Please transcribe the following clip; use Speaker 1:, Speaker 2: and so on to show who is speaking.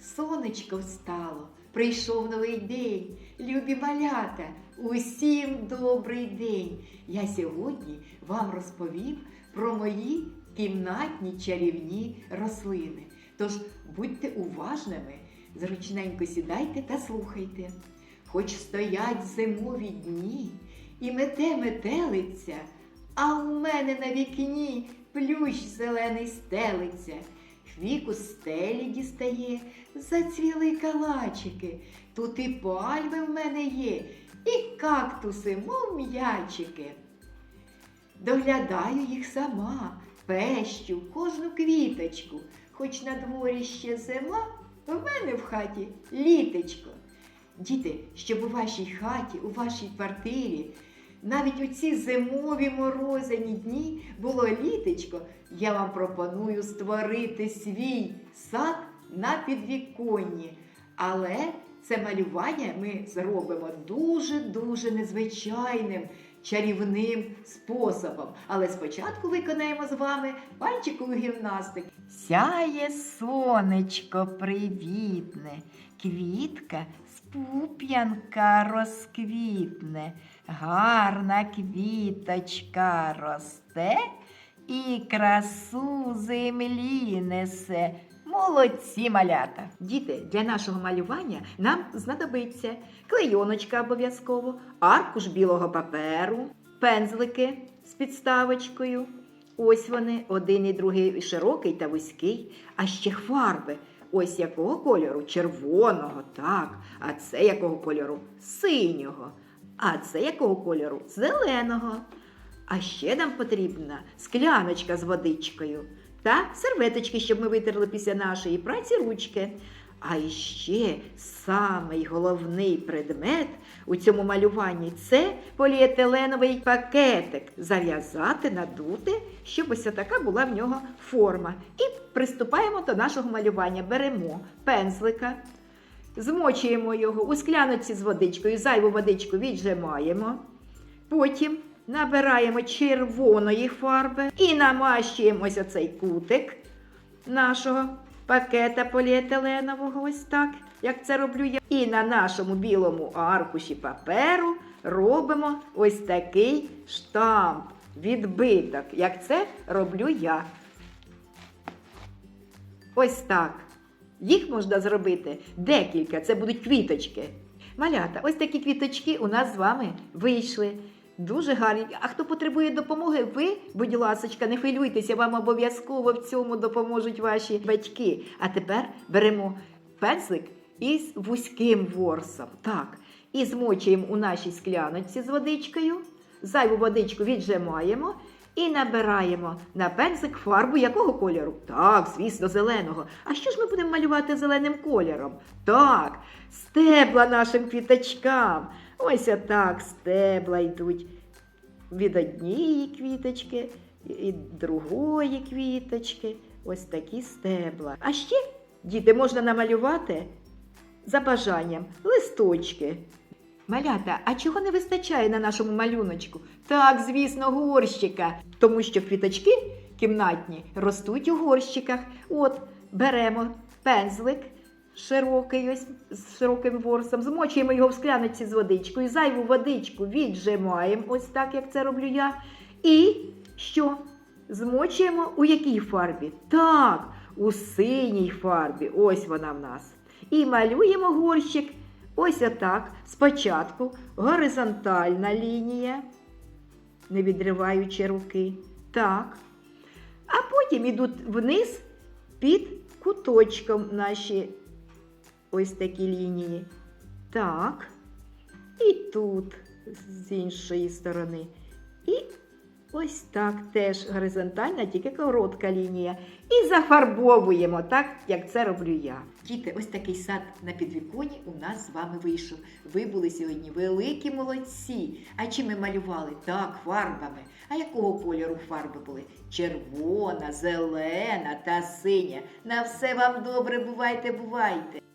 Speaker 1: сонечко встало, прийшов новий день. Любі малята, усім добрий день. Я сьогодні вам розповім про мої кімнатні чарівні рослини. Тож будьте уважними, зручненько сідайте та слухайте. Хоч стоять зимові дні і мете метелиця, а в мене на вікні плющ зелений стелиться. Хвіку з стелі дістає, зацвіли калачики. Тут і пальми в мене є, і кактуси, мов м'ячики. Доглядаю їх сама, пещу кожну квіточку, хоч на дворі ще зима, в мене в хаті літечко. Діти, щоб у вашій хаті, у вашій квартирі, навіть у ці зимові морозяні дні було літечко, я вам пропоную створити свій сад на підвіконні. Але це малювання ми зробимо дуже-дуже незвичайним, чарівним способом. Але спочатку виконаємо з вами пальчикову гімнастику. Сяє сонечко привітне, квітка з пуп'янка розквітне, гарна квіточка росте і красу землі несе. Молодці малята! Діти, для нашого малювання нам знадобиться клейоночка обов'язково, аркуш білого паперу, пензлики з підставочкою. Ось вони, один і другий широкий та вузький, а ще фарби. Ось якого кольору? Червоного, так. А це якого кольору? Синього. А це якого кольору? Зеленого. А ще нам потрібна скляночка з водичкою та серветочки, щоб ми витерли після нашої праці ручки. А іще самий головний предмет у цьому малюванні це поліетиленовий пакетик. Зав'язати, надути, щоб ось така була в нього форма. І приступаємо до нашого малювання. Беремо пензлика, змочуємо його у скляночці з водичкою, зайву водичку віджимаємо. Потім набираємо червоної фарби і намащуємо ось оцей кутик нашого пакета поліетиленового, ось так, як це роблю я. І на нашому білому аркуші паперу робимо ось такий штамп, відбиток, як це роблю я. Ось так. Їх можна зробити декілька, це будуть квіточки. Малята, ось такі квіточки у нас з вами вийшли. Дуже гарні. А хто потребує допомоги, ви, будь ласочка, не хвилюйтеся, вам обов'язково в цьому допоможуть ваші батьки. А тепер беремо пензлик із вузьким ворсом. Так. І змочуємо у нашій скляночці з водичкою. Зайву водичку віджимаємо і набираємо на пензлик фарбу якого кольору? Так, звісно, зеленого. А що ж ми будемо малювати зеленим кольором? Так, стебла нашим квіточкам. Ось отак стебла йдуть від однієї квіточки і другої квіточки. Ось такі стебла. А ще, діти, можна намалювати за бажанням листочки. Малята, а чого не вистачає на нашому малюночку? Так, звісно, горщика. Тому що квіточки кімнатні ростуть у горщиках. От, беремо пензлик широкий, ось з широким ворсом, змочуємо його в скляночці з водичкою, зайву водичку віджимаємо, ось так, як це роблю я. І що? Змочуємо у якій фарбі? Так, у синій фарбі. Ось вона в нас. І малюємо горщик. Ось отак. Спочатку горизонтальна лінія, не відриваючи руки. Так. А потім йдуть вниз під куточком наші ось такі лінії. Так. І тут з іншої сторони. І ось так теж горизонтальна, тільки коротка лінія. І зафарбовуємо так, як це роблю я. Діти, ось такий сад на підвіконі у нас з вами вийшов. Ви були сьогодні великі молодці. А чим ми малювали? Так, фарбами. А якого кольору фарби були? Червона, зелена та синя. На все вам добре, бувайте, бувайте.